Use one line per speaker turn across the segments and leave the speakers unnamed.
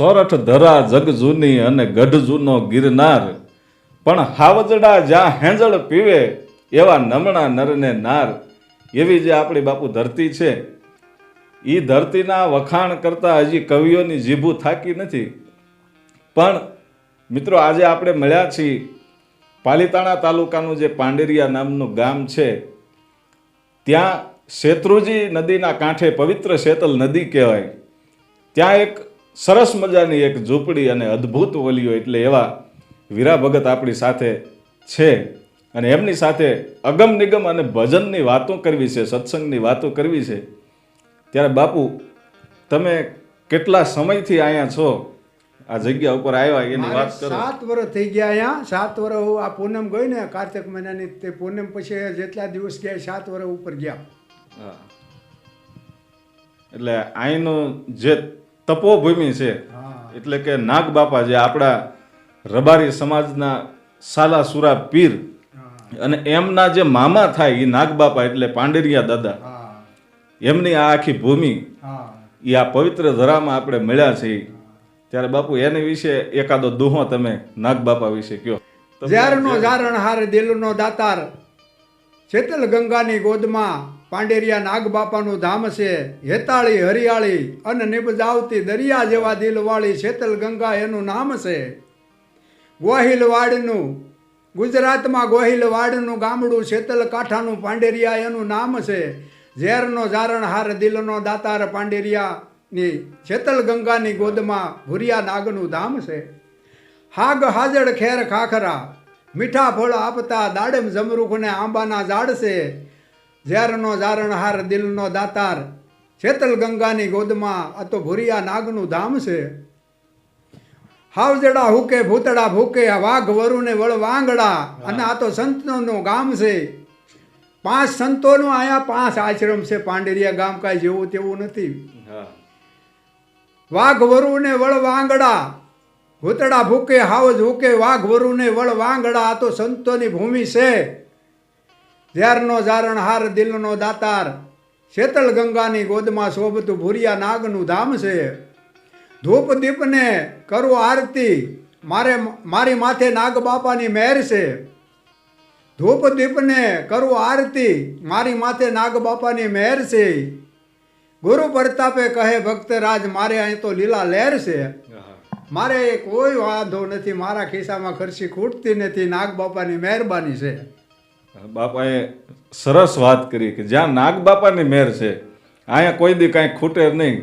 સોરઠ ધરા જગ જૂની અને ગઢ જૂનો ગિરનાર. પણ હાવજડા જ્યાં હેંજળ પીવે, એવા નમણા નરને નાર. એવી જે આપણી બાપુ ધરતી છે. એ ધરતીના વખાણ કરતાં હજી કવિઓની જીભું થાકી નથી. પણ મિત્રો આજે આપણે મળ્યા છીએ પાલીતાણા તાલુકાનું જે પાંડેરિયા નામનું ગામ છે. ત્યાં શેત્રુજી નદીના કાંઠે પવિત્ર શેતલ નદી કહેવાય. ત્યાં એક સરસ મજાની એક ઝૂંપડી અને અદ્ભુત ઓલીઓ એટલે એવા વીરા ભગત આપણી સાથે છે. અને એમની સાથે અગમ નિગમ અને ભજનની વાતો કરવી છે સત્સંગની વાતો કરવી છે. ત્યારે બાપુ તમે કેટલા સમયથી અહીંયા છો? આ જગ્યા ઉપર આવ્યા એની વાત કરો.
સાત વર્ષ થઈ ગયા અહીંયા. સાત વર્ષ હું આ પૂનમ ગઈ ને કાર્તિક મહિનાની તે પૂનમ પછી જેટલા દિવસ ગયા સાત વર્ષ ઉપર ગયા.
એટલે અહીંનું જે તપોભૂમિ છે. એટલે કે નાગ બાપા જે આપણા રબારી સમાજના સાલા સુરા પીર અને એમના જે મામા થાય એ નાગ બાપા એટલે પાંડેરિયા દાદા. એમની આ આખી ભૂમિ એ આ પવિત્ર ધરામાં આપણે મળ્યા છે. ત્યારે બાપુ એની વિશે એકાદો દુહો તમે નાગ બાપા વિશે કયો
ઝારનો ઝારણ હાર દિલનો દાતાર શેતલ ગંગાની ગોદમાં પાંડેરિયા નાગ બાપાનું ધામ છે. હેતાળી, હરિયાળી અને નિબજાવતી દરિયા જેવા દિલવાળી શેતલ ગંગા એનું નામ છે. ગોહિલવાડનું, ગુજરાતમાં ગોહિલવાડનું ગામડું શેતલ કાંઠાનું પાંડેરિયા એનું નામ છે. ઝેરનો ઝારણ હાર દિલનો દાતાર પાંડેરિયાની શેતલ ગંગાની ગોદમાં ભૂરિયા નાગનું ધામ છે. હાગ હાજડ ખેર ખાખરા, મીઠા ફળ આપતા દાડમ જમરૂખને આંબાના ઝાડ છે. ઝેરનો ઝારણ હાર દિલનો દાતાર. શેતલ ગંગાની ગોદમાં આ તો ભૂરિયા નાગનું ધામ છે. હાવજડા હુકે ભૂતડા ભૂકે વાઘ વરુને વળ વાંગડા. અને આ તો સંતોનું ગામ છે. પાંચ સંતોનું અહીંયા પાંચ આશ્રમ છે. પાંડેરિયા ગામ કાંઈ જેવું તેવું નથી. વાઘ વરુને વળ વાંગડા. ભૂતડા ભૂકે હાવજ હુકે વાઘ વરુને વળ વાંગડા. આ તો સંતોની ભૂમિ છે. ઝેરનો ઝારણ હાર દિલનો દાતાર. શેતળ ગંગાની ગોદમાં શોભતું ભૂરિયા નાગનું ધામ છે. ધૂપ દીપને કરું આરતી. મારે મારી માથે નાગ બાપાની મહેર છે. ધૂપ દીપને કરું આરતી. મારી માથે નાગ બાપાની મહેર છે. ગુરુ પ્રતાપે કહે ભક્ત રાજ મારે અહીં તો લીલા લહેર છે. મારે કોઈ વાંધો નથી. મારા ખિસ્સામાં ખર્ચી ખૂટતી નથી. નાગ બાપાની મહેરબાની છે.
બાપાએ સરસ વાત કરી કે જ્યાં નાગ બાપાની મેર છે, અહીંયા કોઈ દી કાંઈ ખૂટે નહીં.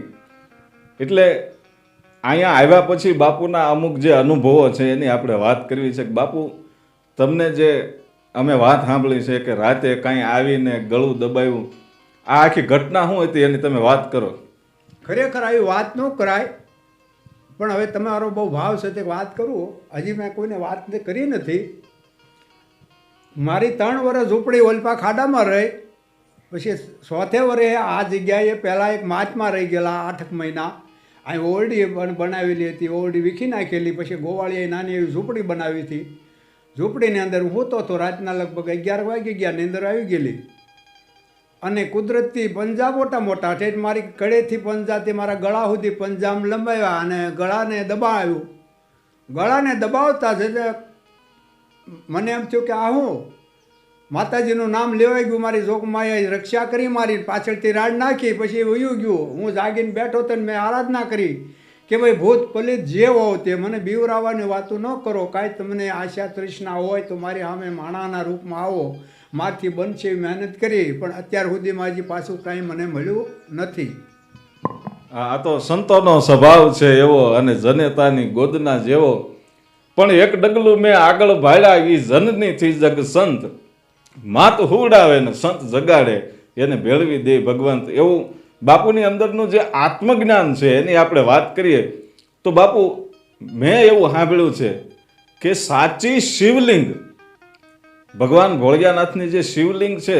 એટલે અહીંયા આવ્યા પછી બાપુના અમુક જે અનુભવો છે એની આપણે વાત કરવી છે કે બાપુ, તમને જે અમે વાત સાંભળી છે કે રાતે કાંઈ આવીને ગળું દબાવ્યું આ આખી ઘટના શું હતી એની તમે વાત કરો?
ખરેખર આવી વાત ન કરાય, પણ હવે તમારો બહુ ભાવ છે તે વાત કરું. હજી મેં કોઈને વાત કરી નથી. મારી ત્રણ વર્ષ ઝૂંપડી ઓલપા ખાડામાં રહી. પછી ચોથે વર્ષે આ જગ્યાએ પહેલાં એક માચમાં રહી ગયેલા આઠક મહિના. અહીં ઓરડી બનાવેલી હતી, ઓરડી વીખી નાખેલી, પછી ગોવાળીએ નાની એવી ઝૂંપડી બનાવી હતી. ઝૂંપડીની અંદર હું હોતો હતો, રાતના લગભગ અગિયાર વાગી ગયા, નીંદર આવી ગયેલી. અને કુદરતી પંજા મોટા મોટા છે મારી કડેથી પંજાથી મારા ગળા સુધી પંજામ લંબાવ્યા અને ગળાને દબાવ્યું. ગળાને દબાવતા જ મને એમ થયું કે આ હું? માતાજીનું નામ લેવાઈ ગયું, મારી જોગમાએ રક્ષા કરી, મારી પાછળથી રાડ નાખી, પછી વયું ગયું. હું જાગીને બેઠો તો મેં આરાધના કરી કે ભાઈ, ભૂત પલિત જે હોવ તે. મને બીવરાવાની વાતો ન કરો. કાંઈ તમને આશા તૃષ્ણા હોય તો મારી સામે માણાના રૂપમાં આવો. મારથી બનશે મહેનત કરી, પણ અત્યાર સુધીમાં હજી પાછું કાંઈ મને મળ્યું નથી.
આ તો સંતોનો સ્વભાવ છે એવો અને જનેતાની ગોદના જેવો પણ એક ડગલું મેં આગળ ભાડ્યા એ જનની થી જગ સંત. માત હુવડાવે ને સંત જગાડે, એને ભેળવી દે ભગવંત. એવું બાપુની અંદરનું જે આત્મજ્ઞાન છે, એની આપણે વાત કરીએ, તો બાપુ, મેં એવું સાંભળ્યું છે કે સાચી શિવલિંગ, ભગવાન ભોળિયાનાથની જે શિવલિંગ છે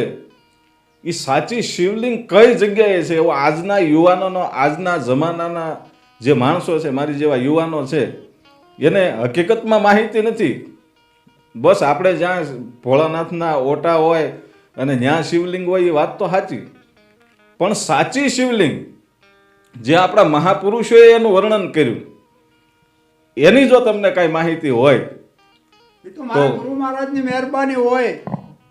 એ સાચી શિવલિંગ કઈ જગ્યાએ છે? એવો આજના યુવાનોનો, આજના જમાનાના જે માણસો છે, મારી જેવા યુવાનો છે એને હકીકતમાં માહિતી નથી. બસ આપણે જ્યાં ભોળાનાથના ઓટા હોય અને જ્યાં શિવલિંગ હોય એ વાત તો સાચી. પણ સાચી શિવલિંગ જે આપણા મહાપુરુષોએ એનું વર્ણન કર્યું એની જો તમને કાંઈ માહિતી હોય
તો ગુરુ મહારાજની મહેરબાની હોય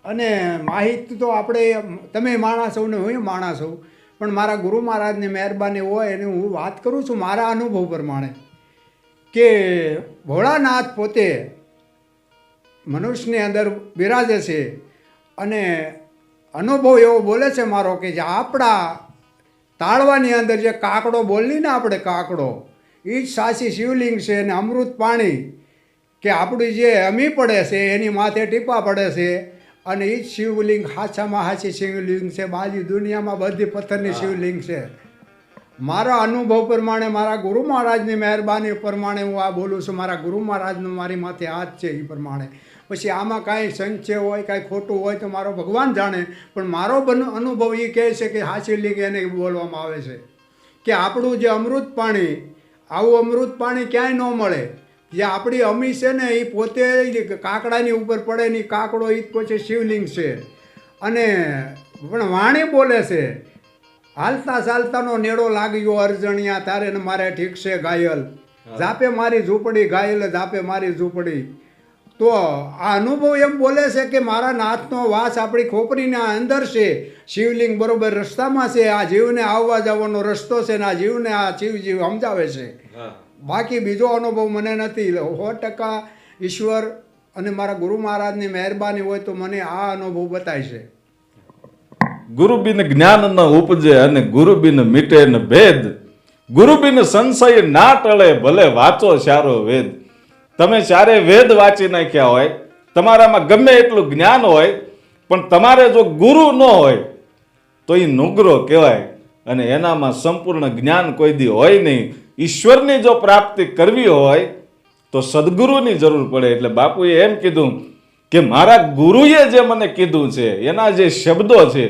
અને માહિતી તો આપણે તમે માણસ ને હું માણસ હોઉં. પણ મારા ગુરુ મહારાજની મહેરબાની હોય એની હું વાત કરું છું મારા અનુભવ પ્રમાણે. કે ભોળાનાથ પોતે મનુષ્યની અંદર બિરાજે છે અને અનુભવ એવો બોલે છે મારો કે જે આપણા તાળવાની અંદર જે કાકડો બોલી ને આપણે કાકડો એ જ સાચી શિવલિંગ છે અને અમૃત પાણી કે આપણી જે અમી પડે છે એની માથે ટીપા પડે છે અને એ જ શિવલિંગ હાચામાં હાચી શિવલિંગ છે. બાજી દુનિયામાં બધી પથ્થરની શિવલિંગ છે. મારા અનુભવ પ્રમાણે, મારા ગુરુ મહારાજની મહેરબાની પ્રમાણે હું આ બોલું છું. મારા ગુરુ મહારાજનો મારી માથે હાથ છે એ પ્રમાણે. પછી આમાં કાંઈ સંચય હોય, કાંઈ ખોટું હોય તો મારો ભગવાન જાણે. પણ મારો અનુભવ એ કહે છે કે હાચી લિંગ એને બોલવામાં આવે છે. કે આપણું જે અમૃત પાણી, આવું અમૃત પાણી ક્યાંય ન મળે. જે આપણી અમી છે ને એ પોતે કાકડાની ઉપર પડે ને કાકડો એ પછી શિવલિંગ છે. અને પણ વાણી બોલે છે. હાલતા ચાલતાનો નેડો લાગ્યો અરજણિયા તારે ને મારે ઠીક છે ઘાયલ. જાપે મારી ઝૂંપડી ઘાયલ જાપે મારી ઝૂંપડી. તો આ અનુભવ એમ બોલે છે કે મારા નાથનો વાસ આપણી ખોપરીના અંદર છે. શિવલિંગ બરોબર રસ્તામાં છે. આ જીવને આવવા જવાનો રસ્તો છે ને આ જીવને આ શિવજી સમજાવે છે. બાકી બીજો અનુભવ મને નથી. સો ટકા ઈશ્વર અને મારા ગુરુ મહારાજની મહેરબાની હોય તો મને આ અનુભવ બતાય છે.
ગુરુ બિન જ્ઞાન ન ઉપજે અને ગુરુ બિન મીટે ન ભેદ ગુરુ બિન સંશય ના ટળે ભલે વાંચો સારો વેદ તમે ચારે વેદ વાંચી નાખ્યા હોય તમારામાં ગમે એટલું જ્ઞાન હોય પણ તમારે જો ગુરુ ન હોય તો એ નુગરો કહેવાય અને એનામાં સંપૂર્ણ જ્ઞાન કોઈ દી હોય નહીં ઈશ્વરની જો પ્રાપ્તિ કરવી હોય તો સદગુરુની જરૂર પડે એટલે બાપુએ એમ કીધું કે મારા ગુરુએ જે મને કીધું છે એના જે શબ્દો છે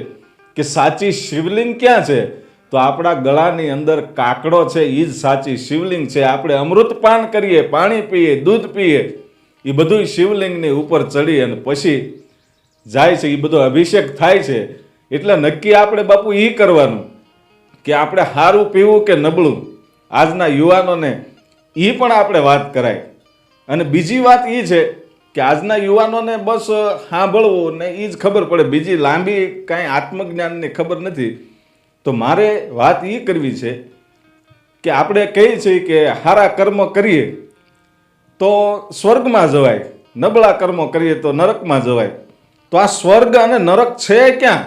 કે સાચી શિવલિંગ ક્યાં છે? તો આપણા ગળાની અંદર કાકડો છે એ જ સાચી શિવલિંગ છે. આપણે અમૃતપાન કરીએ, પાણી પીએ, દૂધ પીએ એ બધું શિવલિંગની ઉપર ચડી અને પછી જાય છે એ બધો અભિષેક થાય છે. એટલે નક્કી આપણે બાપુ એ કરવાનું કે આપણે સારું પીવું કે નબળું. આજના યુવાનોને એ પણ આપણે વાત કરાય. અને બીજી વાત એ છે કે આજના યુવાનોને બસ સાંભળવું ને એ જ ખબર પડે. બીજી લાંબી કાંઈ આત્મજ્ઞાનની ખબર નથી. તો મારે વાત એ કરવી છે કે આપણે કહીએ છીએ કે સારા કર્મ કરીએ તો સ્વર્ગમાં જવાય. નબળા કર્મો કરીએ તો નરકમાં જવાય. તો આ સ્વર્ગ અને નરક છે ક્યાં?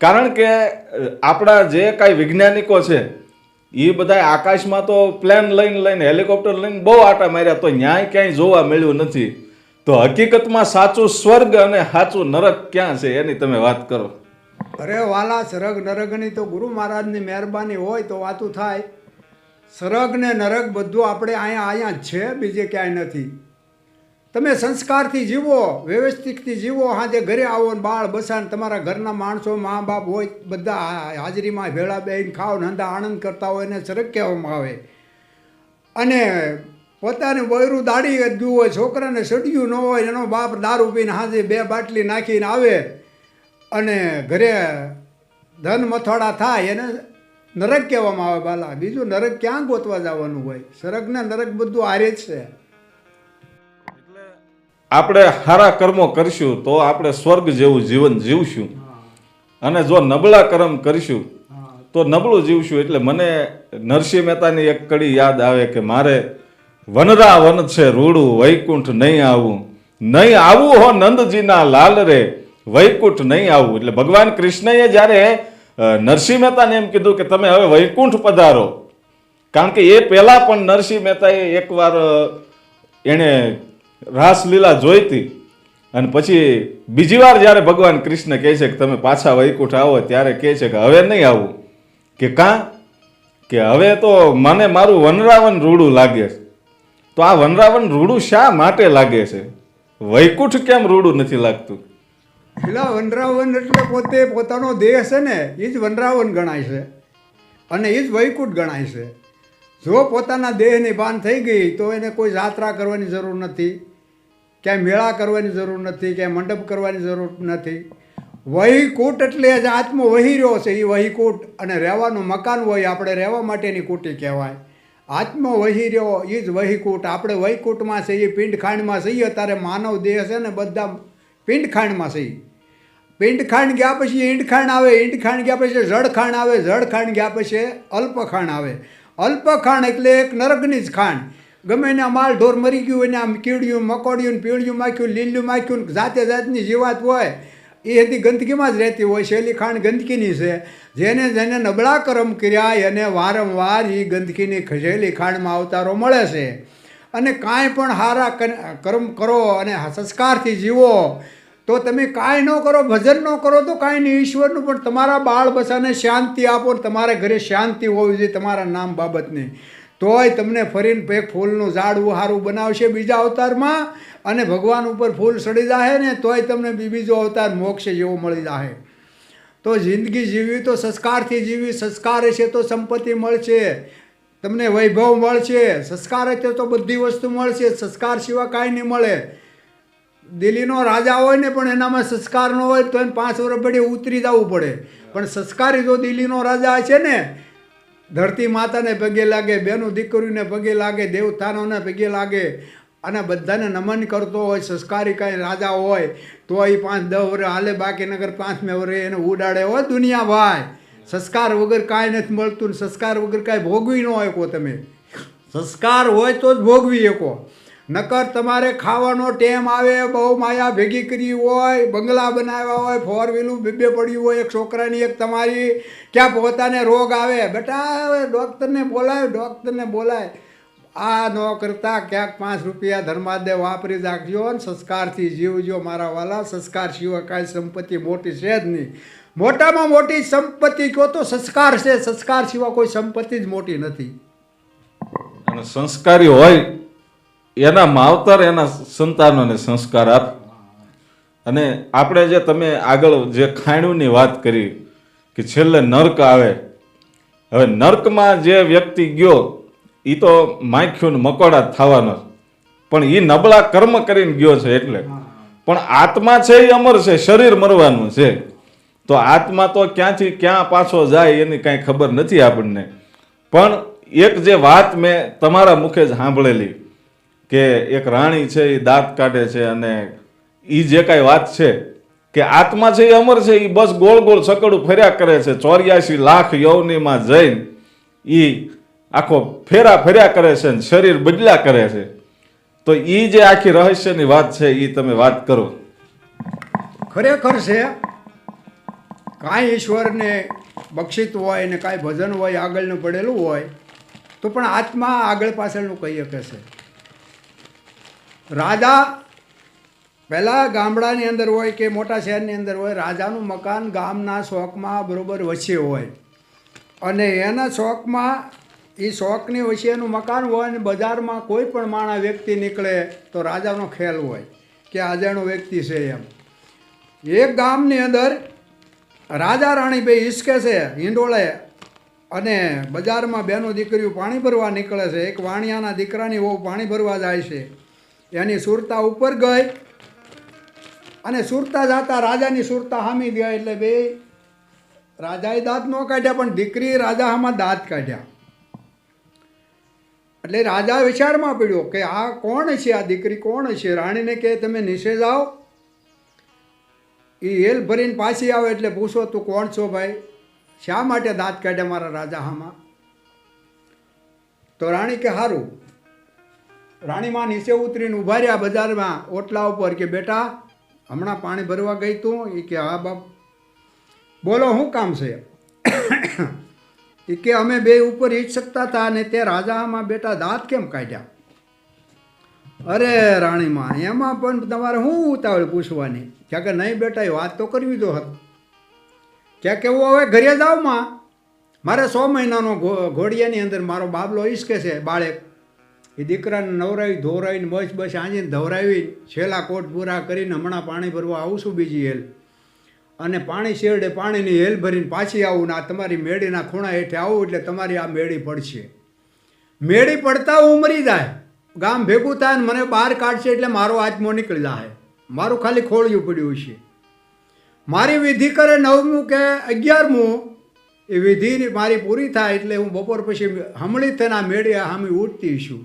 કારણ કે આપણા જે કાંઈ વૈજ્ઞાનિકો છે એ બધા આકાશમાં તો પ્લેન લઈને લઈને હેલિકોપ્ટર લઈને બહુ આટા માર્યા તો ન્યાય ક્યાંય જોવા મળ્યું નથી. તો હકીકતમાં સાચું સ્વર્ગ અને સાચું નરક ક્યાં છે એની તમે વાત કરો.
અરે વાલા, સરગ નરગની તો ગુરુ મહારાજની મહેરબાની હોય તો વાતું થાય. સરગ ને નરક બધું આપણે અહીંયા અહીંયા છે, બીજે ક્યાંય નથી. તમે સંસ્કારથી જીવો, વ્યવસ્થિતથી જીવો, હાજે ઘરે આવો ને બાળ બસાને તમારા ઘરના માણસો, મા બાપ હોય, બધા હાજરીમાં ભેળા બેહીને ખાઓ ને આનંદ કરતા હોય એને સરગ કહેવામાં આવે. અને પોતાનું બૈરું દાડી ગયું હોય છોકરાને સડ્યું ન હોય એનો બાપ દારૂ પીને હાજે બે બાટલી નાખીને આવે અને ઘરે ધન મથોડા થાય એને નરક કહેવામાં આવે બાલા. બીજું નરક ક્યાં ગોતવા જવાનું હોય? સરગ ને નરક બધું આરે જ છે.
આપણે સારા કર્મો કરશું તો આપણે સ્વર્ગ જેવું જીવન જીવશું. અને જો નબળા કર્મ કરીશું તો નબળું જીવશું. એટલે મને નરસિંહ મહેતાની એક કડી યાદ આવે કે મારે વનરા વન છે, રૂડું, વૈકુંઠ નહીં આવું. નહીં આવું હો નંદજીના લાલ રે વૈકુંઠ નહીં આવું. એટલે ભગવાન કૃષ્ણએ જ્યારે નરસિંહ મહેતાને એમ કીધું કે તમે હવે વૈકુંઠ પધારો. કારણ કે એ પહેલાં પણ નરસિંહ મહેતાએ એકવાર એણે રાસલીલા જોઈતી. અને પછી બીજી વાર જ્યારે ભગવાન કૃષ્ણ કહે છે કે તમે પાછા વૈકુંઠ આવો, ત્યારે કહે છે કે હવે નહીં આવું. કે કાં? કે હવે તો મને મારું વનરાવન રૂડું લાગે છે. તો આ વનરાવન રૂડું શા માટે લાગે છે? વૈકુંઠ કેમ રૂડું નથી લાગતું?
પેલા વનરાવન એટલે પોતે પોતાનો દેહ છે ને, એ જ વનરાવન ગણાય છે. અને એ જ વૈકુંઠ ગણાય છે. જો પોતાના દેહની ભાન થઈ ગઈ, તો એને કોઈ યાત્રા કરવાની જરૂર નથી, ક્યાંય મેળા કરવાની જરૂર નથી, ક્યાંય મંડપ કરવાની જરૂર નથી. વહીકૂટ એટલે જ આત્મો વહી રહ્યો છે, એ વહીકૂટ અને રહેવાનું મકાન હોય, આપણે રહેવા માટેની કુટી કહેવાય. આત્મો વહી રહ્યો એ જ વહીકૂટ. આપણે વહીકૂટમાં છીએ પિંડખાંડમાં છીએ, અત્યારે માનવ દેહ છે ને બધા પિંડખાંડમાં છીએ. પિંડખાંડ ગયા પછી ઈંડખાંડ આવે ઈંડખાંડ ગયા પછી જળખાંડ આવે જળખાંડ ગયા પછી અલ્પખાંડ આવે. અલ્પખાંડ એટલે એક નરકની જ ખાંડ ગમે એને માલ ઢોર મરી ગયું, એને આમ કીડ્યું, મકોડિયું પીળ્યું પીળિયું માખ્યું, લીલું માખ્યું જાતે જાતની જીવાત હોય એ હતી ગંદકીમાં જ રહેતી હોય શૈલી ખાંડ ગંદકીની છે. જેને જેને નબળા કર્મ કર્યા એને વારંવાર એ ગંદકીની શૈલી ખાંડમાં અવતારો મળે છે. અને કાંઈ પણ સારા કર્મ કરો અને સંસ્કારથી જીવો, તો તમે કાંઈ ન કરો, ભજન ન કરો, તો કાંઈ નહીં. ઈશ્વરનું પણ તમારા બાળ બચ્ચાને શાંતિ આપો તમારે ઘરે શાંતિ હોવી જોઈએ, તમારા નામ બાબતની. તોય તમને ફરીને એક ફૂલનું ઝાડ ઉહારું બનાવશે બીજા અવતારમાં અને ભગવાન ઉપર ફૂલ સડી જાહે ને તોય તમને બીજો અવતાર મોક્ષ જેવો મળી જાહે. તો જિંદગી જીવવી તો સંસ્કારથી જીવવી, સંસ્કાર હશે તો સંપત્તિ મળશે. તમને વૈભવ મળશે, સંસ્કાર હશે તો બધી વસ્તુ મળશે, સંસ્કાર સિવાય કાંઈ નહીં મળે. દિલ્હીનો રાજા હોય ને પણ એનામાં સંસ્કાર ન હોય તો એને પાંચ વર્ષ પડી ઉતરી જવું પડે. પણ સંસ્કારી જો દિલ્હીનો રાજા છે ને ધરતી માતાને પગે લાગે, બેનું દીકરીને પગે લાગે, દેવતાનોને પગે લાગે અને બધાને નમન કરતો હોય, સંસ્કારી કાંઈ રાજા હોય તો એ પાંચ દહ વરે હાલે બાકી નગર પાંચમે વરે એને ઉડાડે. હોય દુનિયા ભાઈ, સંસ્કાર વગર કાંઈ નથી મળતું સંસ્કાર વગર કાંઈ ભોગવી ન હોય કો તમે. સંસ્કાર હોય તો જ ભોગવી શકો. નકર તમારે ખાવાનો ટેમ આવે, બહુ માયા ભેગી કરી હોય, બંગલા બનાવ્યા હોય ફોર વ્હીલું બે બે પડ્યું હોય, એક છોકરાની, એક તમારી. ક્યાં પોતાને રોગ આવે? બેટા, હવે ડૉક્ટરને બોલાય ડૉક્ટરને બોલાય. આ ન કરતા ક્યાંક પાંચ રૂપિયા ધર્માદે વાપરી રાખજો ને સંસ્કારથી જીવજો મારા વાલા. સંસ્કાર સિવાય કાંઈ સંપત્તિ મોટી છે જ નહીં. મોટામાં મોટી સંપત્તિ કહો તો સંસ્કાર છે. સંસ્કાર સિવાય કોઈ સંપત્તિ જ મોટી નથી.
અને સંસ્કારી હોય એના માવતર એના સંતાનોને સંસ્કાર આપ. અને આપણે જે તમે આગળ જે ખાણ્યુંની વાત કરી કે છેલ્લે નર્ક આવે. હવે નર્કમાં જે વ્યક્તિ ગયો એ તો માખ્યું મકોડા થવાનો પણ એ નબળા કર્મ કરીને ગયો છે એટલે. પણ આત્મા છે એ અમર છે, શરીર મરવાનું છે. તો આત્મા તો ક્યાંથી ક્યાં પાછો જાય એની કાંઈ ખબર નથી આપણને. પણ એક જે વાત મેં તમારા મુખે જ સાંભળેલી કે એક રાણી છે એ દાંત કાઢે છે અને એ જે કાંઈ વાત છે કે આત્મા છે એ અમર છે એ બસ ગોળ ગોળ સકડું ફેર્યા કરે છે. ચોર્યાસી લાખ યૌનીમાં જઈને એ આખો ફેરા ફેર્યા કરે છે ને શરીર બદલ્યા કરે છે. તો એ જે આખી રહસ્યની વાત છે એ તમે વાત કરો.
ખરેખર છે, કાંઈ ઈશ્વરને બક્ષિત હોય ને કાંઈ ભજન હોય, આગળનું પડેલું હોય, તો પણ આત્મા આગળ પાછળનું કહી શકે છે. રાજા પહેલાં ગામડાની અંદર હોય કે મોટા શહેરની અંદર હોય, રાજાનું મકાન ગામના શોખમાં બરાબર વચ્ચે હોય. અને એના શોખમાં એ શોખની વચ્ચેનું મકાન હોય અને બજારમાં કોઈ પણ માણા વ્યક્તિ નીકળે તો રાજાનો ખેલ હોય કે આજેનો વ્યક્તિ છે એમ. એક ગામની અંદર રાજા રાણી બે હિસકે છે, હિંડોળે, અને બજારમાં બેનો દીકરીઓ પાણી ભરવા નીકળે છે. એક વાણિયાના દીકરાની વહુ પાણી ભરવા જાય છે. એની સુરતા ઉપર ગઈ અને સુરતા જાતા રાજાની સુરતા હામી ગયા એટલે બે રાજાએ દાંત ન કાઢ્યા, પણ દીકરી રાજા આમાં દાંત કાઢ્યા. એટલે રાજા વિચારમાં પડ્યો કે આ કોણ છે, આ દીકરી કોણ છે? રાણીને કહે તમે નીચે જાઓ. એ હેલ ભરીને પાછી આવે એટલે પૂછો, તું કોણ છો ભાઈ? શા માટે દાંત કાઢ્યા મારા રાજા હામાં? તો રાણી કે સારું રાણીમાં નીચે ઉતરીને ઊભા રહ્યા બજારમાં, ઓટલા ઉપર કે બેટા, હમણાં પાણી ભરવા ગઈ તું? એ કે, હા, બાપ. બોલો, શું કામ છે? એ કે, અમે બે ઉપર શકતા હતા અને તે રાજામાં બેટા દાંત કેમ કાઢ્યા? અરે રાણીમાં, એમાં પણ તમારે શું ઉતાવળ પૂછવાની? ક્યાં કે નહીં બેટા એ વાત તો કરવી તો હતી. ક્યાં કે, હું હવે ઘરે જાઉં મારે સો મહિનાનો ઘોડિયાની અંદર મારો બાબલો ઈશ્કે છે, બાળક. એ દીકરાને નવરાવી ધોરાવીને બસ બસ આંજીને ધવરાવી છેલ્લા કોટ પૂરા કરીને હમણાં પાણી ભરવા આવું છું બીજી હેલ. અને પાણી શેરડે પાણીની હેલ ભરીને પાછી આવું ને આ તમારી મેળીના ખૂણા હેઠે આવું એટલે તમારી આ મેળી પડશે. મેળી પડતા હું મરી જાય. ગામ ભેગું થાય ને મને બહાર કાઢશે એટલે મારો આત્મો નીકળી જાય મારું ખાલી ખોળિયું પડ્યું છે મારી વિધિ કરે નવમું કે અગિયારમું, એ વિધિ મારી પૂરી થાય એટલે હું બપોર પછી હમણી થઈને આ મેળે હામી ઉઠતી છું.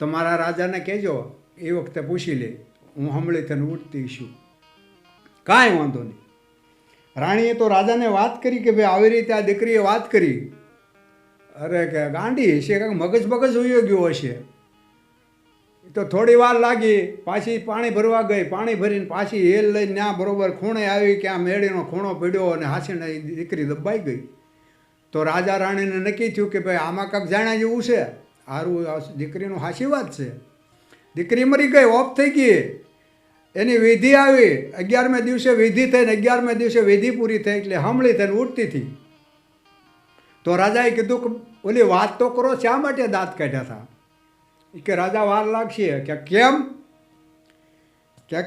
તો મારા રાજાને કહેજો, એ વખતે પૂછી લે, હું હમણે તને ઉઠતી છું. કાંઈ વાંધો નહીં. રાણીએ તો રાજાને વાત કરી કે ભાઈ આવી રીતે આ દીકરીએ વાત કરી. અરે કે ગાંડી, હશે કાંઈક મગજ મગજ હોઈ ગયો હશે. તો થોડી વાર લાગી, પાછી પાણી ભરવા ગઈ, પાણી ભરીને પાછી હેલ લઈને ત્યાં બરોબર ખૂણે આવી કે આ મેળીનો ખૂણો પડ્યો અને હાસીને દીકરી દબાઈ ગઈ. તો રાજા રાણીને નક્કી થયું કે ભાઈ આમાં કંઈક જાણ્યા જેવું છે. આ દીકરીનું હાસી છે. દીકરી મરી ગઈ, ઓફ થઈ ગઈ. એની વિધિ આવી. અગિયારમે દિવસે વિધિ થઈને અગિયારમે દિવસે વિધિ પૂરી થઈ એટલે હમળી થઈને ઉઠતી હતી. તો રાજાએ કીધું કે, ઓલી વાત તો કરો, શા માટે દાંત કાઢ્યા હતા કે, રાજા, વાર લાગશે. કે, કેમ?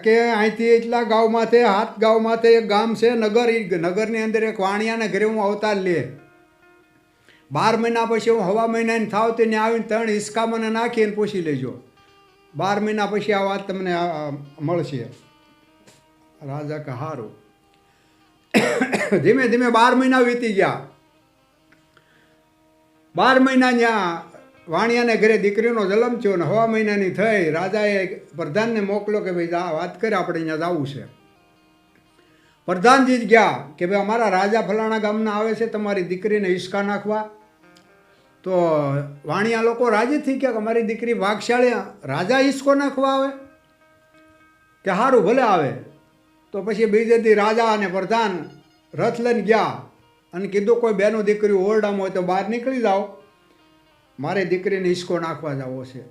કે અહીંથી એટલા ગામમાંથી હાથ ગામમાંથી એક ગામ છે, નગર નગરની અંદર એક વાણિયાને ઘરે હું અવતાર લે. બાર મહિના પછી હું હવા મહિનાની થાવ તેને આવીને ત્રણ હિસકા મને નાખીને પૂછી લેજો. બાર મહિના પછી આ વાત તમને મળશે. રાજા કે સારું ધીમે ધીમે બાર મહિના વીતી ગયા. બાર મહિના ત્યાં વાણિયાને ઘરે દીકરીનો જલમ થયો ને હવા મહિનાની થઈ રાજાએ પ્રધાનને મોકલો કે ભાઈ આ વાત કરે, આપણે અહીંયા જવું છે. પ્રધાનજી જ ગયા કે ભાઈ અમારા રાજા ફલાણા ગામના આવે છે, તમારી દીકરીને હિસકા નાખવા. તો વાણિયા લોકો રાજી થઈ ગયા કે અમારી દીકરી વાઘશાળી રાજા હિસ્કો નાખવા આવે? કે સારું ભલે આવે. તો પછી બીજે દી રાજા અને પ્રધાન રથ લઈને ગયા અને કીધું, કોઈ બેનો દીકરી ઓરડામાં હોય તો બહાર નીકળી જાઓ. મારે દીકરીને હિસ્કો નાખવા જવો છે.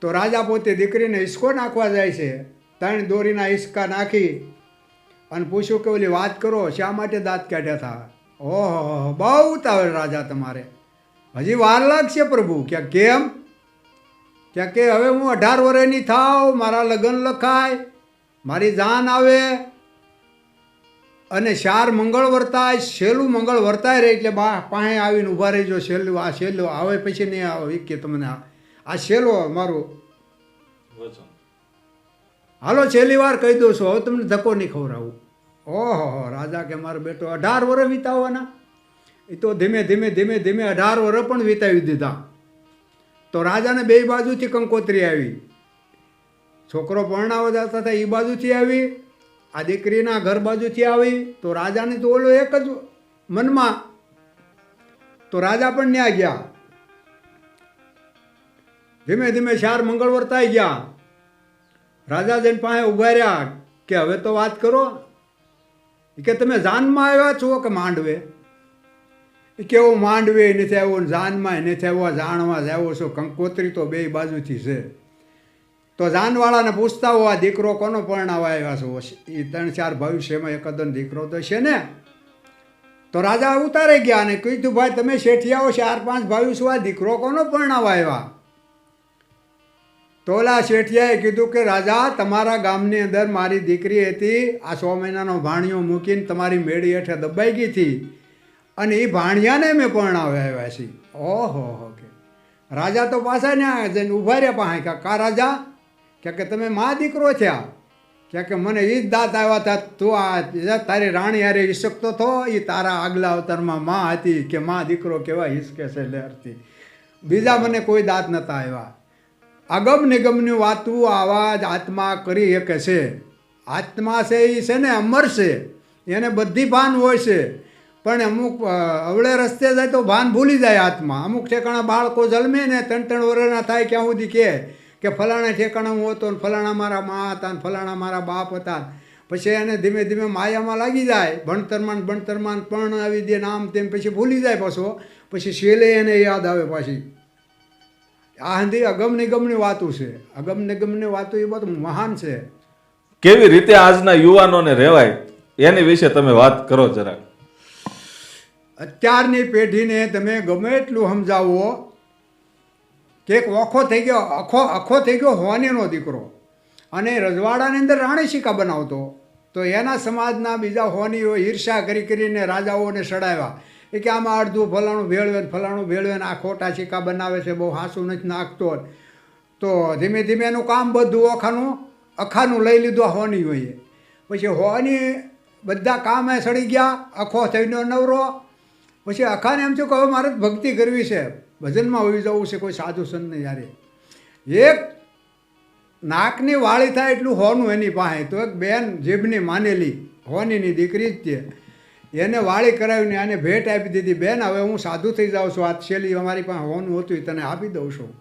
તો રાજા પોતે દીકરીને હિસ્કો નાખવા જાય છે. ત્રણ દોરીના હિસકા નાખી અને પૂછ્યું કે ઓલી વાત કરો, શા માટે દાંત કાઢ્યા હતા ઓહો, બહુ ઉતાવળ રાજા તમારે. હજી વાર લાગશે પ્રભુ. કે કેમ? કે કે હવે હું અઢાર વર્ષની થાવ મારા લગ્ન લખાય મારી જાન આવે અને ચાર મંગળ વર્તાય છેલ્લું મંગળ વર્તાય રહે એટલે બા પાસે આવીને ઊભા રહેજો. છેલ્લું આ છેલ્લું આવે પછી નહીં આવે. કે તમને આ આ છેલ્લો મારો. હાલો છેલ્લી વાર કહી દઉં છું. હવે તમને ધક્કો નહીં ખવડાવું. ઓહો રાજા કે મારો બેટો અઢાર વર્ષ વિતાવવાના. એ તો ધીમે ધીમે ધીમે ધીમે અઢાર વર્ષ પણ વિતાવી દીધા. તો રાજાને બે બાજુથી કંકોત્રી આવી. છોકરો પરણાવવા જતા હતા એ બાજુથી આવી, આ દીકરીના ઘર બાજુથી આવી. તો રાજાને તો ઓલો એક જ મનમાં, તો રાજા પણ ન્યા ગયા. ધીમે ધીમે ચાર મંગળ વર્તાઈ ગયા. રાજા જઈને પાસે ઊભા રહ્યા કે હવે તો વાત કરો? કે, તમે જાનમાં આવ્યા છો કે માંડવે? ઈ કે હું માંડવે નથી આવ્યો જાનમાં નથી આવ્યો જાણવા જ આવ્યો છો, કંકોત્રી તો બે બાજુથી છે. તો જાનવાળાને પૂછતા હો, આ દીકરો કોનો પરણાવા આવ્યા છો? એ ત્રણ ચાર ભવિષ્યમાં એકદમ દીકરો તો છે ને. તો રાજા ઉતારે ગયા અને કીધું, ભાઈ, તમે શેઠિયાઓ ચાર પાંચ ભાઈ છો આ દીકરો કોનો પરણાવા આવ્યા? તો ઓલા શેઠિયાએ કીધું કે, રાજા, તમારા ગામની અંદર મારી દીકરી હતી, આ સો મહિનાનો ભાણિયો મૂકીને તમારી મેળી હેઠે દબાઈ ગઈ હતી. અને એ ભાણિયાને મેં પરણાવ્યા છે ઓહો હો કે રાજા તો પાછા ને જઈને ઊભા રહ્યા પાસે કે કા રાજા? કે કે તમે મા દીકરો થયા કે કે મને એ જ દાંત આવ્યા હતા. તું આ તારી રાણી હારે હિસકતો થો. એ તારા આગલા અવતારમાં માં હતી કે માં દીકરો કેવા હિસકે છે લેરથી બીજા મને કોઈ દાંત નહોતા આવ્યા. અગમ નિગમની વાતું જ આત્મા કરી શકે છે. આત્મા છે એ છે ને અમર છે. એને બધી ભાન હોય છે. પણ અમુક અવળે રસ્તે જાય તો ભાન ભૂલી જાય આત્મા. અમુક ઠેકાણા બાળકો જન્મે ને ત્રણ ત્રણ વર્ષના થાય ક્યાં સુધી કહે કે ફલાણા ઠેકાણા હું હતો ને ફલાણા મારા મા હતા ને ફલાણા મારા બાપ હતા. પછી એને ધીમે ધીમે માયામાં લાગી જાય. ભણતરમાં ભણતરમાન પણ આવી દે ને આમ તેમ પછી ભૂલી જાય પાછો. પછી શેલે એને યાદ આવે પાછી. આ હંધી અગમ નિગમની વાતો છે. અગમ નિગમની વાતો એ બધું મહાન છે.
કેવી રીતે આજના યુવાનોને રહેવાય? એની વિશે તમે વાત કરો જરાક.
અત્યારની પેઢીને તમે ગમે એટલું સમજાવો કે એક ઓખો થઈ ગયો, અખો અખો થઈ ગયો હોવાનીનો દીકરો. અને રજવાડાની અંદર રાણી શિકા બનાવતો. તો એના સમાજના બીજા હોનીઓ ઈર્ષા કરી કરીને રાજાઓને સડાવ્યા. એ કે આમાં અડધું ફલાણું ભેળવે ફલાણું ભેળવે આ ખોટા સિક્કા બનાવે છે, બહુ હાંસું નથી નાખતો તો ધીમે ધીમે એનું કામ બધું ઓખાનું, અખાનું લઈ લીધું હોનીઓએ. પછી હોની બધા કામે સડી ગયા, અખો થઈને નવરો પછી અખાને એમ થયું કે હવે મારે ભક્તિ કરવી છે. ભજનમાં હોઈ જવું છે, કોઈ સાધુ સંતને જ્યારે એક નાકની વાળી થાય એટલું હોનું એની પાસે. તો એક બેન જીભની માનેલી, હોનીની દીકરી જ છે એને વાળી કરાવીને આને ભેટ આપી દીધી. બેન, હવે હું સાધુ થઈ જાઉં છું. આ છેલ્લી અમારી પાસે હોનું હતું, એ તને આપી દઉં છું.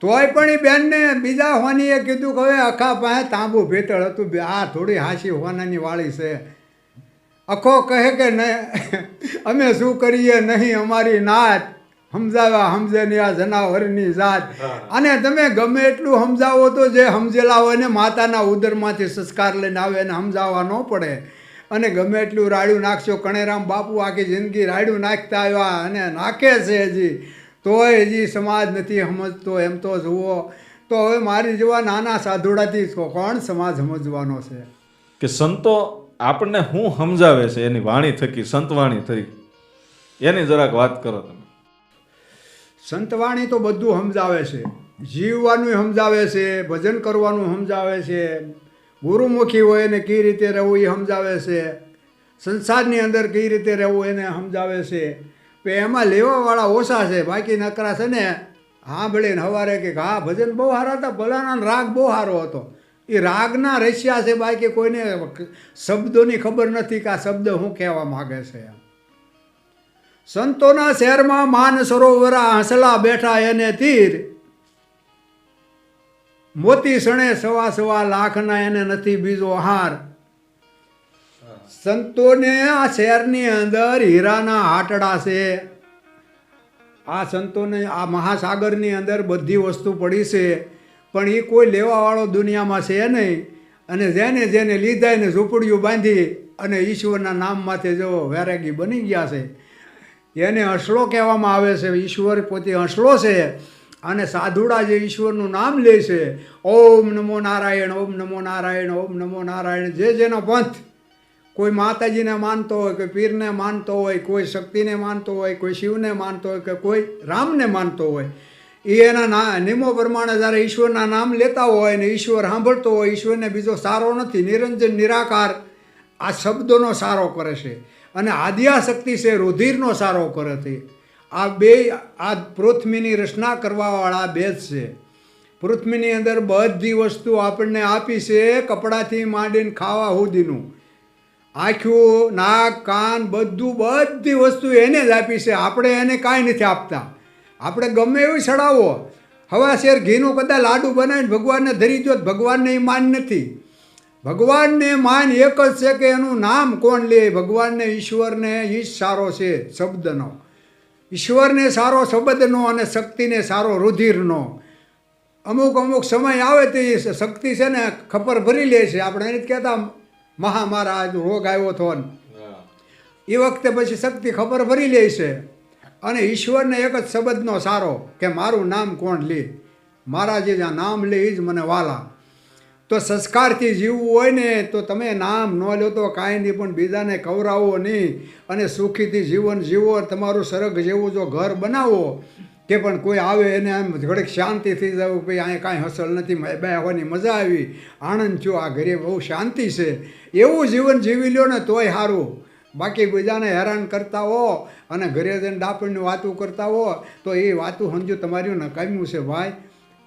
તોય પણ એ બેનને બીજા હોનીએ કીધું કે હવે અખા પાસે તાંબુ ભેટળ હતું. આ થોડી હાસી હોનાની વાળી છે. અખો કહે કે નહીં અમે શું કરીએ નહીં અમારી નાત? સમજાવ્યા સમજે ને આ જનાવરની જાત. અને તમે ગમે એટલું સમજાવો તો જે સમજેલા હોય ને માતાના ઉદરમાંથી સંસ્કાર લઈને આવે એને સમજાવવા ન પડે. અને ગમે એટલું રાડ્યું નાખશો કણેરામ બાપુ આખી જિંદગી રાડ્યું નાખતા આવ્યા અને નાખે છે હજી. તોય હજી સમાજ નથી સમજતો એમ તો જુઓ. તો હવે મારી જેવા નાના સાધુડાથી કોણ સમાજ સમજવાનો છે?
કે સંતો આપણને શું સમજાવે છે? એની વાણી થકી, સંતવાણી થઈ. એની જરાક વાત કરો તમે.
સંતવાણી તો બધું સમજાવે છે. જીવવાનું સમજાવે છે, ભજન કરવાનું સમજાવે છે. ગુરુમુખી હોય એને કઈ રીતે રહેવું એ સમજાવે છે. સંસારની અંદર કઈ રીતે રહેવું એને સમજાવે છે. એમાં લેવાવાળા ઓછા છે. બાકી નકરા છે ને હા ભલે સવારે કે, હા, ભજન બહુ સારા હતા. ભલાના રાગ બહુ સારો હતો. એ રાગના રશિયા છે બાકી કોઈને શબ્દોની ખબર નથી કે આ શબ્દ હું કહેવા માગે છે એમ. સંતોના શહેરમાં માન સરોવરા હંસલા બેઠા એને તીર. મોતી સણે સવા સવા લાખના એને નથી બીજો હાર. સંતોને આ શહેરની અંદર હીરાના હાટડા છે. આ સંતોને આ મહાસાગરની અંદર બધી વસ્તુ પડી છે. પણ એ કોઈ લેવાવાળો દુનિયામાં છે નહીં. અને જેને જેને લીધા એને ઝૂંપડીઓ બાંધી અને ઈશ્વરના નામ માથે જો વૈરાગી બની ગયા છે. એને હસલો કહેવામાં આવે છે, ઈશ્વર પોતે હસલો છે અને સાધુડા જે ઈશ્વરનું નામ લે છે, ઓમ નમો નારાયણ, ઓમ નમો નારાયણ, ઓમ નમો નારાયણ, જે જેનો પંથ કોઈ માતાજીને માનતો હોય, કોઈ પીરને માનતો હોય, કોઈ શક્તિને માનતો હોય, કોઈ શિવને માનતો હોય, કે કોઈ રામને માનતો હોય એ એના ના નિયમો પ્રમાણે જ્યારે ઈશ્વરના નામ લેતા હોય અને ઈશ્વર સાંભળતો હોય, ઈશ્વરને બીજો સારો નથી, નિરંજન, નિરાકાર આ શબ્દોનો સારો કરે છે. અને આદ્યાશક્તિ છે, રુધિરનો સારો કરે છે. આ બે આ પૃથ્વીની રચના કરવાવાળા બે જ છે. પૃથ્વીની અંદર બધી વસ્તુ આપણને આપી છે, કપડાથી માંડીને ખાવા સુધીનું. આંખ્યું નાક, કાન, બધું બધી વસ્તુ એને જ આપી છે. આપણે એને કાંઈ નથી આપતા. આપણે ગમે એવી ચડાવો હવા શેર ઘીનું બધા લાડુ બનાવીને ભગવાનને ધરી જો ભગવાનને એ માન નથી. ભગવાનને માન એક જ છે કે એનું નામ કોણ લે? ભગવાનને ઈશ્વરને ઈ જ સારો છે શબ્દનો. ઈશ્વરને સારો શબ્દનો અને શક્તિને સારો રુધિરનો. અમુક અમુક સમય આવે તો એ શક્તિ છે ને ખબર ભરી લે છે. આપણે એને જ કહેતા મહામારા રોગ આવ્યો હતો એ વખતે પછી શક્તિ ખબર ભરી લે છે. અને ઈશ્વરને એક જ શબ્દનો સારો કે મારું નામ કોણ લે? મારા જે નામ લે એ જ મને વાલા. તો સંસ્કારથી જીવવું હોય ને, તો તમે નામ ન લો તો કાંઈ નહીં, પણ બીજાને કવરાવો નહીં. અને સુખીથી જીવન જીવો તમારું સરગ જેવું જો ઘર બનાવો, કે પણ કોઈ આવે એને આમ ઘડીક શાંતિથી જવું ભાઈ અહીંયા કાંઈ હસલ નથી બે હોવાની મજા આવી. આનંદ છો આ ઘરે બહુ શાંતિ છે. એવું જીવન જીવી લ્યો ને તોય સારું. બાકી બીજાને હેરાન કરતા હો અને ઘરે જઈને ડાપણની વાતું કરતા હો, તો એ વાતું સમજો, તમારી નકામ્યું છે ભાઈ.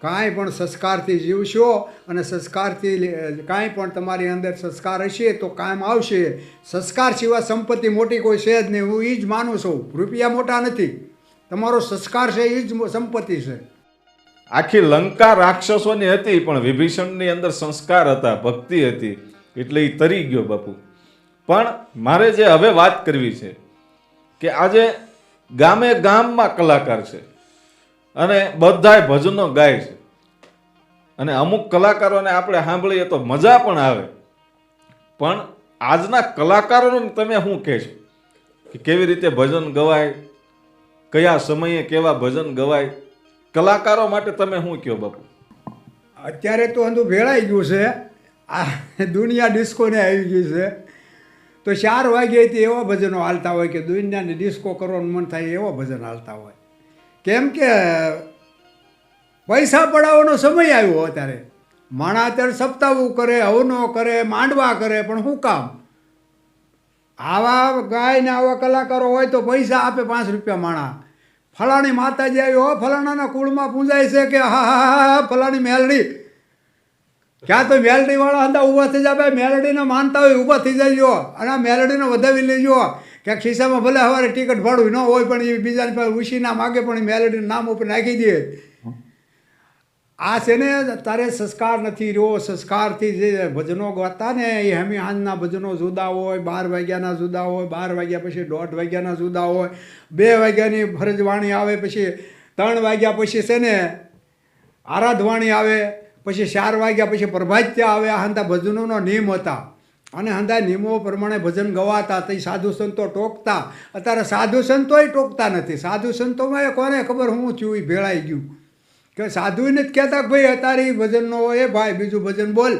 કાંઈ પણ સંસ્કારથી જીવશો અને સંસ્કારથી કાંઈ પણ તમારી અંદર સંસ્કાર હશે તો કાયમ આવશે. સંસ્કાર સિવાય સંપત્તિ મોટી કોઈ છે જ નહીં, હું એ જ માનું છું. રૂપિયા મોટા નથી. તમારો સંસ્કાર છે એ જ સંપત્તિ છે.
આખી લંકા રાક્ષસોની હતી, પણ વિભીષણની અંદર સંસ્કાર હતા, ભક્તિ હતી. એટલે એ તરી ગયો બાપુ. પણ મારે જે હવે વાત કરવી છે કે આજે ગામે ગામમાં કલાકાર છે અને બધાય ભજનો ગાય છે. અને અમુક કલાકારોને આપણે સાંભળીએ તો મજા પણ આવે. પણ આજના કલાકારોને તમે શું કહેશો કે કેવી રીતે ભજન ગવાય? કયા સમયે કેવા ભજન ગવાય? કલાકારો માટે તમે શું કહો બાપુ?
અત્યારે તો અંધું ભેળાઈ ગયું છે. આ દુનિયા ડિસ્કોને આવી ગઈ છે. તો ચાર વાગ્યાથી એવા ભજનો હાલતા હોય કે દુનિયાને ડિસ્કો કરવાનું મન થાય એવા ભજન હાલતા હોય. કેમ કે પૈસા પડાવવાનો સમય આવ્યો અત્યારે. માણા અત્યારે સપ્તાવું કરે, હવનો કરે, માંડવા કરે, પણ શું કામ? આવા ગાય ને આવા કલાકારો હોય તો પૈસા આપે પાંચ રૂપિયા માણા. ફલાણી માતાજી આવી, હો, ફલાણાના કુળમાં પૂજાય છે કે હા હા હા, ફલાણી મેલડી. ક્યાં તો મેલડી વાળા હતા, ઊભા થઈ જાય મેલડીને માનતા હોય ઊભા થઈ જાય અને મેલડીને વધાવી લેજો. કે ખિસ્સામાં ભલે હવે ટિકિટ ભાડું ન હોય, પણ એ બીજાની પાસે ઉછીના માગે, પણ મેલડીનું નામ ઉપર નાખી દે. આ છે ને, તારે સંસ્કાર નથી રહ્યો. સંસ્કારથી જે ભજનો ગાતા ને, એ હમી ભજનો જુદા હોય, બાર વાગ્યાના જુદા હોય, બાર વાગ્યા પછી દોઢ વાગ્યાના જુદા હોય, બે વાગ્યાની ફરજવાણી આવે, પછી ત્રણ વાગ્યા પછી છે ને, આરાધવાણી આવે પછી ચાર વાગ્યા પછી પ્રભાત્ય આવ્યા હંતા ભજનોનો નિયમ હતા. અને હંતા નિયમો પ્રમાણે ભજન ગવાતા, તે સાધુ સંતો ટોકતા. અત્યારે સાધુ સંતોય ટોકતા નથી. સાધુ સંતોમાં એ કોને ખબર હું થયું એ ભેળાઈ ગયું. કે સાધુને જ કહેતા ભાઈ, અત્યારે એ ભજનનો એ ભાઈ, બીજું ભજન બોલ.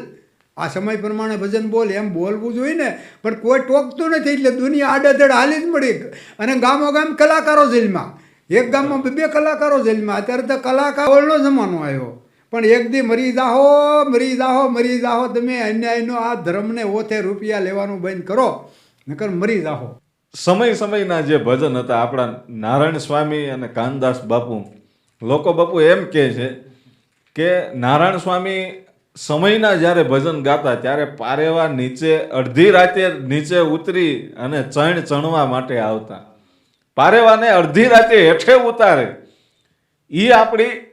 આ સમય પ્રમાણે ભજન બોલ, એમ બોલવું જોઈએ ને. પણ કોઈ ટોકતું નથી, એટલે દુનિયા આડેધડ હાલી જ મળી અને ગામો ગામ કલાકારો જેલમાં. એક ગામમાં બે કલાકારો જેલમાં. અત્યારે તો કલાકારોનો જમાનો આવ્યો. પણ એક દી મરી જાહો મરી જાહો મરી જાહો તમે અન્યાયનો આ ધર્મને ઓથે રૂપિયા લેવાનું બંધ કરો, નકર મરી જાહો
સમય સમયના જે ભજન હતા, આપણા નારાયણ સ્વામી અને કાનદાસ બાપુ, લોકો બાપુ એમ કહે છે કે નારાયણ સ્વામી સમયના જ્યારે ભજન ગાતા, ત્યારે પારેવા નીચે, અડધી રાતે નીચે ઉતરી અને ચણ ચણવા માટે આવતા. પારેવાને અડધી રાતે હેઠે ઉતારે. એ આપણી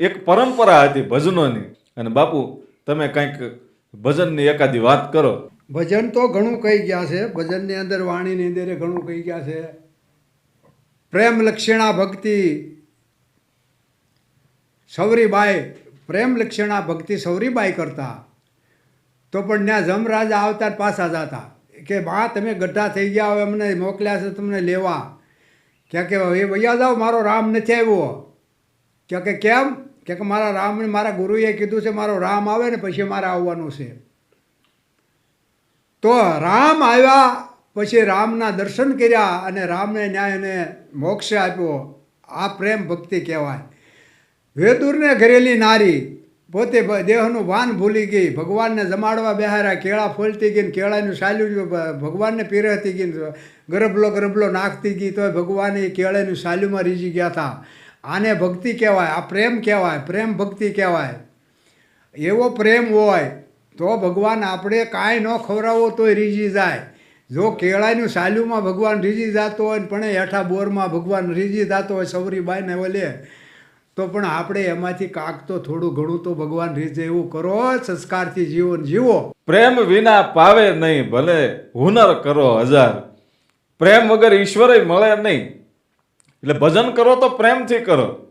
એક પરંપરા હતી ભજનોની. અને બાપુ, તમે કંઈક ભજનની એકાદી વાત કરો.
ભજન તો ઘણું કહી ગયા છે. ભજનની અંદર, વાણીની અંદર ઘણું કહી ગયા છે. પ્રેમ લક્ષણા ભક્તિ સૌરીબાઈ, પ્રેમ લક્ષણા ભક્તિ સૌરીબાઈ કરતા. તો પણ ત્યાં જમરાજા આવતા પાછા જતા. કે બા, તમે ગઢા થઈ ગયા હોય, અમને મોકલ્યા છે, તમને લેવા. ક્યાં કે એ વૈયા જાઓ, મારો રામ નથી આવ્યો. ક્યાં કે, કેમ? કે કે મારા રામ મારા ગુરુએ કીધું છે, મારો રામ આવે ને પછી મારે આવવાનું છે. તો રામ આવ્યા, પછી રામના દર્શન કર્યા અને રામને ન્યાયને મોક્ષ આપ્યો. આ પ્રેમ ભક્તિ કહેવાય. વેદુરને ઘરેલી નારી પોતે દેહનું ભાન ભૂલી ગઈ. ભગવાનને જમાડવા બેહાર્યા કેળા ફોલતી ગઈ ને કેળાનું સાલ્યું ભગવાનને પીરહતી ગઈ ગરબલો ગરબલો નાખતી ગઈ તો ભગવાન એ કેળાનું સાલ્યુમાં રીઝી ગયા હતા. આને ભક્તિ કહેવાય, આ પ્રેમ કહેવાય, પ્રેમ ભક્તિ કહેવાય. એવો પ્રેમ હોય, તો ભગવાન આપણે કાંઈ ન ખવડાવો તોય રીઝી જાય. જો કેળાનું સાલ્યુમાં ભગવાન રીઝી જતો હોય પણ હેઠા બોરમાં ભગવાન રીઝી જતો હોય, સવરી બાઈને ઓલે તો પણ આપણે એમાંથી કાક તો થોડું ઘણું તો ભગવાન રીઝે એવું કરો, સંસ્કારથી જીવન જીવો.
પ્રેમ વિના પાવે નહીં, ભલે હુનર કરો હજાર. પ્રેમ વગર ઈશ્વરે મળે નહીં. એટલે ભજન કરો તો પ્રેમથી કરો.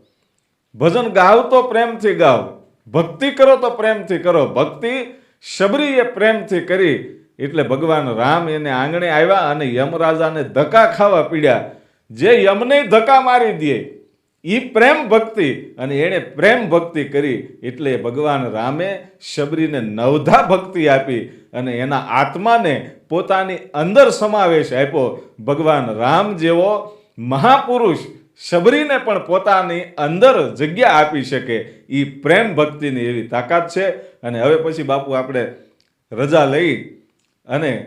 ભજન ગાવ તો પ્રેમથી ગાવ. ભક્તિ કરો તો પ્રેમથી કરો. ભક્તિ શબરીએ પ્રેમથી કરી. એટલે ભગવાન રામ એને આંગણે આવ્યા અને યમરાજાને ધક્કા ખાવા પીડ્યા. જે યમને ધક્કા મારી દે એ પ્રેમ ભક્તિ અને એણે પ્રેમ ભક્તિ કરી. એટલે ભગવાન રામે શબરીને નવધા ભક્તિ આપી અને એના આત્માને પોતાની અંદર સમાવેશ આપ્યો. ભગવાન રામ જેવો મહાપુરુષ શબરીને પણ પોતાની અંદર જગ્યા આપી શકે એ પ્રેમ ભક્તિની એવી તાકાત છે. અને હવે પછી બાપુ આપણે રજા લઈ અને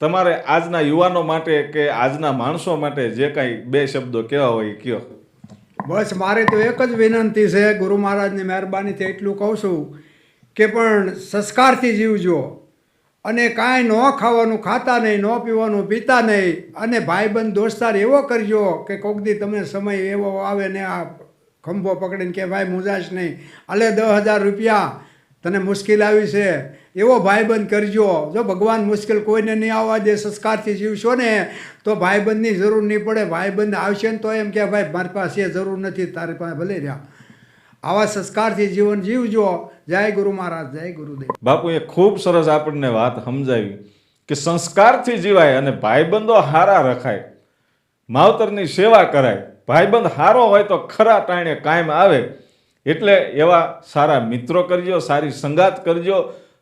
તમારે આજના યુવાનો માટે કે આજના માણસો માટે જે કાંઈ બે શબ્દો કહેવા હોય કયો?
બસ મારે તો એક જ વિનંતી છે, ગુરુ મહારાજની મહેરબાનીથી એટલું કહું છું કે પણ સંસ્કારથી જીવજો. અને કાંઈ ન ખાવાનું, ખાતા નહીં, ન પીવાનું, પીતા નહીં. અને ભાઈબંધ દોસ્તાર એવો કરજો કે કોક દી તમને સમય એવો આવે ને આ ખંભો પકડીને કે ભાઈ મુજાશ નહીં. અલે દસ હજાર રૂપિયા. તને મુશ્કેલ આવી છે. એવો ભાઈબંધ કરજો. જો ભગવાન મુશ્કેલ કોઈને નહીં આવવા દે, સંસ્કારથી જીવશો ને, તો ભાઈબંધની જરૂર નહીં પડે. ભાઈબંધ આવશે ને તો એમ કે, ભાઈ, મારી પાસે જરૂર નથી, તારી પાસે ભલે રહ્યા. આવા સંસ્કારથી જીવન જીવજો. જય ગુરુ મહારાજ, જય ગુરુદેવ.
બાપુએ ખૂબ સરસ આપણને વાત સમજાવી કે સંસ્કારથી જીવાય અને ભાઈબંધો હારા રખાય, માવતરની સેવા કરાય. ભાઈબંધ હારો હોય તો ખરા ટાણે કાયમ આવે. એટલે એવા સારા મિત્રો કરજો, સારી સંગાત કરજો.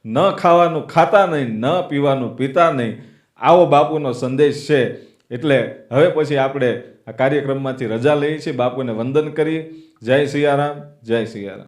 ન ખાવાનું ખાતા નહીં, ન પીવાનું પીતા નહીં. આવો બાપુનો સંદેશ છે. એટલે હવે પછી આપણે આ કાર્યક્રમમાંથી રજા લઈએ છીએ. બાપુને વંદન કરીએ. જય સિયારામ જય સિયારામ.